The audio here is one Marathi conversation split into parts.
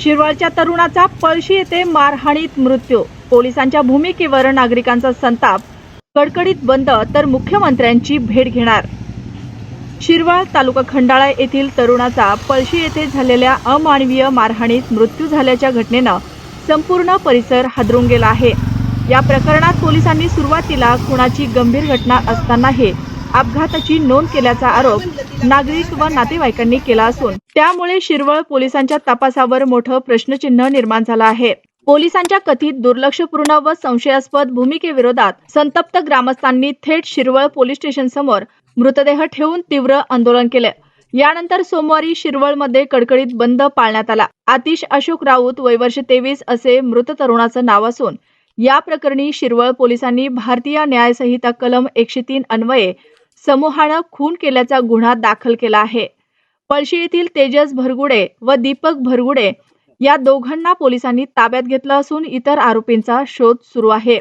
शिरवळच्या तरुणाचा पळशी येथे मारहाणीत मृत्यू. पोलिसांच्या भूमिकेवर नागरिकांचा संताप. कडकडीत बंद तर मुख्यमंत्र्यांची भेट घेणार. शिरवळ तालुका खंडाळा येथील तरुणाचा पळशी येथे झालेल्या अमानवीय मारहाणीत मृत्यू झाल्याच्या घटनेनं संपूर्ण परिसर हादरून गेला आहे. या प्रकरणात पोलिसांनी सुरुवातीला खुणाची गंभीर घटना असतानाही अपघाताची नोंद केल्याचा आरोप नागरिक व नातेवाईकांनी केला असून त्यामुळे शिरवळ पोलिसांच्या तपासावर मोठं प्रश्नचिन्ह निर्माण झालं आहे. पोलिसांच्या कथित दुर्लक्षपूर्ण व संशयास्पद भूमिकेविरोधात संतप्त ग्रामस्थांनी थेट शिरवळ पोलीस स्टेशन समोर मृतदेह ठेवून तीव्र आंदोलन केले. यानंतर सोमवारी शिरवळमध्ये कडकडीत बंद पाळण्यात आला. आतिश अशोक राऊत वय वर्ष तेवीस असे मृत तरुणाचं नाव असून या प्रकरणी शिरवळ पोलिसांनी भारतीय न्यायसंहिता कलम एकशे तीन अन्वये समूहानं खून केल्याचा गुन्हा दाखल केला आहे. पळशी येथील तेजस भरगुडे व दीपक भरगुडे या दोघांना पोलिसांनी ताब्यात घेतलं असून इतर आरोपींचा शोध सुरू आहे.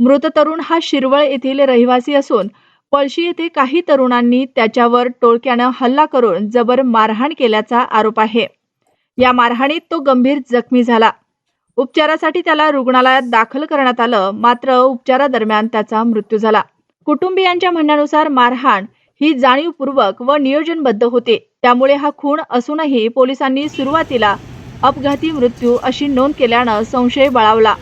मृत तरुण हा शिरवळ येथील रहिवासी असून पळशी येथे काही तरुणांनी त्याच्यावर टोळक्यानं हल्ला करून जबर मारहाण केल्याचा आरोप आहे. या मारहाणीत तो गंभीर जखमी झाला. उपचारासाठी त्याला रुग्णालयात दाखल करण्यात आलं मात्र उपचारादरम्यान त्याचा मृत्यू झाला. कुटुंबियांच्या म्हणण्यानुसार मारहाण ही जाणीवपूर्वक व नियोजनबद्ध होते. त्यामुळे हा खून असूनही पोलिसांनी सुरुवातीला अपघाती मृत्यू अशी नोंद केल्यानं संशय बळावला.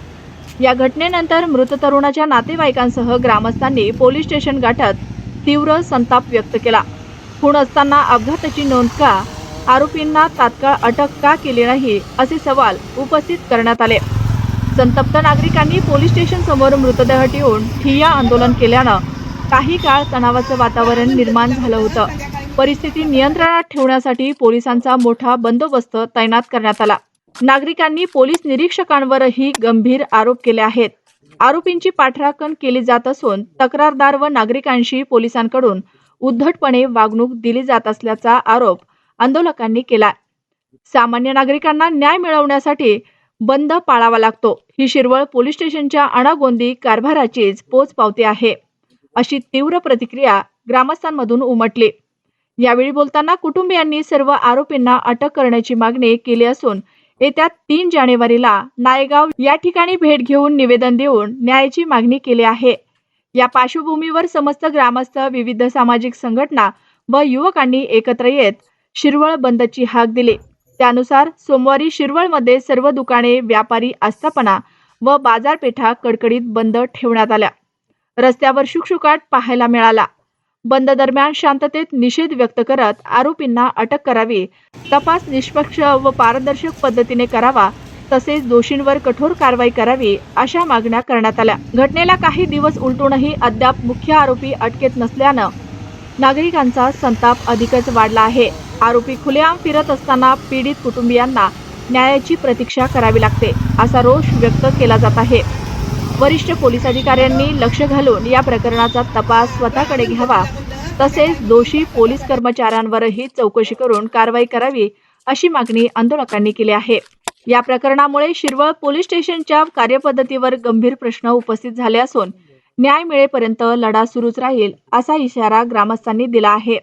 या घटनेनंतर मृत तरुणाच्या नातेवाईकांसह ग्रामस्थांनी पोलीस स्टेशन गाठत तीव्र संताप व्यक्त केला. खून असताना अपघाताची नोंद का? आरोपींना तात्काळ अटक का केली नाही? असे सवाल उपस्थित करण्यात आले. संतप्त नागरिकांनी पोलीस स्टेशन समोर मृतदेह ठेवून ठिय्या आंदोलन केल्यानं काही काळ तणावाचं वातावरण निर्माण झालं होतं. परिस्थिती नियंत्रणात ठेवण्यासाठी पोलिसांचा मोठा बंदोबस्त तैनात करण्यात आला. नागरिकांनी पोलीस निरीक्षकांवरही गंभीर आरोप केले आहेत. आरोपींची पाठराखण केली जात असून तक्रारदार व नागरिकांशी पोलिसांकडून उद्धटपणे वागणूक दिली जात असल्याचा आरोप आंदोलकांनी केला सामान्य नागरिकांना न्याय मिळवण्यासाठी बंद पाळावा लागतो. ही शिरवळ पोलीस स्टेशनच्या अणागोंदी कारभाराचीच पोचपावती आहे. अशी तीव्र प्रतिक्रिया ग्रामस्थांमधून उमटली. यावेळी बोलताना कुटुंबियांनी सर्व आरोपींना अटक करण्याची मागणी केली असून येत्या तीन जानेवारीला नायगाव या ठिकाणी भेट घेऊन निवेदन देऊन न्यायाची मागणी केली आहे. या पार्श्वभूमीवर समस्त ग्रामस्थ विविध सामाजिक संघटना व युवकांनी एकत्र येत शिरवळ बंदची हाक दिली. त्यानुसार सोमवारी शिरवळमध्ये सर्व दुकाने व्यापारी आस्थापना व बाजारपेठा कडकडीत बंद ठेवण्यात आल्या. रस्त्यावर शुकशुकाट पाहायला मिळाला. बंद दरम्यान शांततेत निषेध व्यक्त करत आरोपींना अटक करावी तपास निष्पक्ष व पारदर्शक पद्धतीने करावा तसेच दोषींवर कठोर कारवाई करावी अशा मागण्या करण्यात आल्या. घटनेला काही दिवस उलटूनही अद्याप मुख्य आरोपी अटकेत नसल्यानं नागरिकांचा संताप अधिकच वाढला आहे. आरोपी खुलेआम फिरत असताना पीडित कुटुंबियांना न्यायाची प्रतीक्षा करावी लागते असा रोष व्यक्त केला जात आहे. वरिष्ठ पोलीस अधिकाऱ्यांनी लक्ष घालून या प्रकरणाचा तपास स्वतःकडे घ्यावा तसेच दोषी पोलीस कर्मचाऱ्यांवरही चौकशी करून कारवाई करावी अशी मागणी आंदोलकांनी केली आहे. या प्रकरणामुळे शिरवळ पोलीस स्टेशनच्या कार्यपद्धतीवर गंभीर प्रश्न उपस्थित झाले असून न्याय मिळेपर्यंत लढा सुरूच राहील असा इशारा ग्रामस्थांनी दिला आहे.